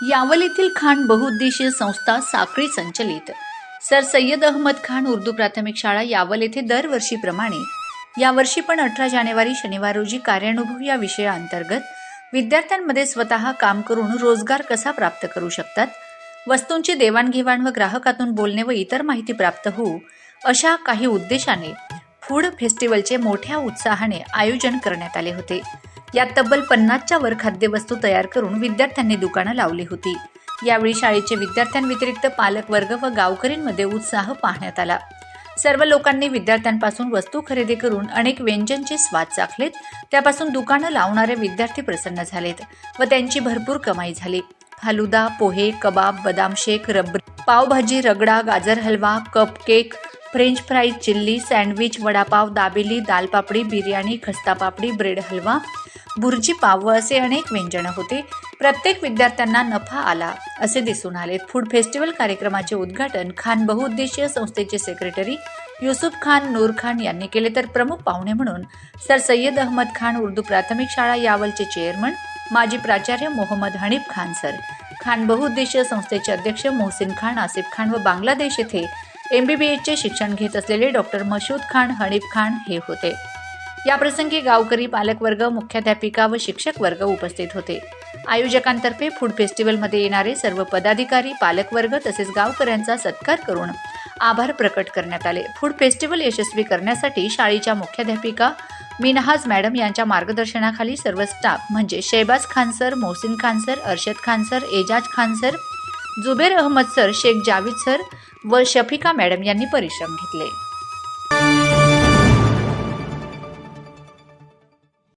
यावल येथील खान बहुउद्देशीय संस्था साखळी संचलित. सर सय्यद अहमद खान उर्दू प्राथमिक शाळा यावल येथे दरवर्षीप्रमाणे यावर्षी पण अठरा जानेवारी शनिवार रोजी कार्यानुभव या विषयाअंतर्गत विद्यार्थ्यांमध्ये स्वतः काम करून रोजगार कसा प्राप्त करू शकतात वस्तूंची देवाणघेवाण व ग्राहकातून बोलणे व इतर माहिती प्राप्त होऊ अशा काही उद्देशाने फूड फेस्टिवलचे मोठ्या उत्साहाने आयोजन करण्यात आले होते. यात तब्बल पन्नासच्या वर खाद्यवस्तू तयार करून विद्यार्थ्यांनी दुकानं लावली होती. यावेळी शाळेचे विद्यार्थ्यांव्यतिरिक्त पालक वर्ग व गावकरींमध्ये उत्साह पाहण्यात आला. सर्व लोकांनी विद्यार्थ्यांपासून वस्तू खरेदी करून अनेक व्यंजनचे स्वाद चाखलेत. त्यापासून दुकानं लावणारे विद्यार्थी प्रसन्न झालेत व त्यांची भरपूर कमाई झाली. फालुदा पोहे कबाब बदाम शेक रबरी पावभाजी रगडा गाजर halwa cupcake French fries chilli sandwich vada pav dabeli dal papdi biryani खस्ता पापडी ब्रेड हलवा भुर्जी पाव असे अनेक व्यंजनं होते. प्रत्येक विद्यार्थ्यांना नफा आला असे दिसून आले फूड फेस्टिवल कार्यक्रमाचे उद्घाटन खान बहुउद्देशीय संस्थेचे सेक्रेटरी युसुफ खान नूर खान यांनी केले. तर प्रमुख पाहुणे म्हणून सर सय्यद अहमद खान उर्दू प्राथमिक शाळा यावलचे चेअरमन माजी प्राचार्य मोहम्मद हनीफ खान सर. खान बहुउद्देशीय संस्थेचे अध्यक्ष मोहसिन खान आसिफ खान व बांगलादेश येथे एम बी बी एचचे शिक्षण घेत असलेले डॉक्टर मशूद खान हनीफ खान हे होते. याप्रसंगी गावकरी पालकवर्ग मुख्याध्यापिका व शिक्षक वर्ग उपस्थित होते. आयोजकांतर्फे फूड फेस्टिवलमध्ये येणारे सर्व पदाधिकारी पालकवर्ग तसेच गावकऱ्यांचा सत्कार करून आभार प्रकट करण्यात आले. फूड फेस्टिवल यशस्वी करण्यासाठी शाळेच्या मुख्याध्यापिका मिनहाज मॅडम यांच्या मार्गदर्शनाखाली सर्व स्टाफ म्हणजे Shebaz Khan sir Mohsin Khan sir Arshad Khan sir Ejaz Khan sir Zuber Ahmed sir Shaikh Javed sir व शफिका मॅडम यांनी परिश्रम घेतले.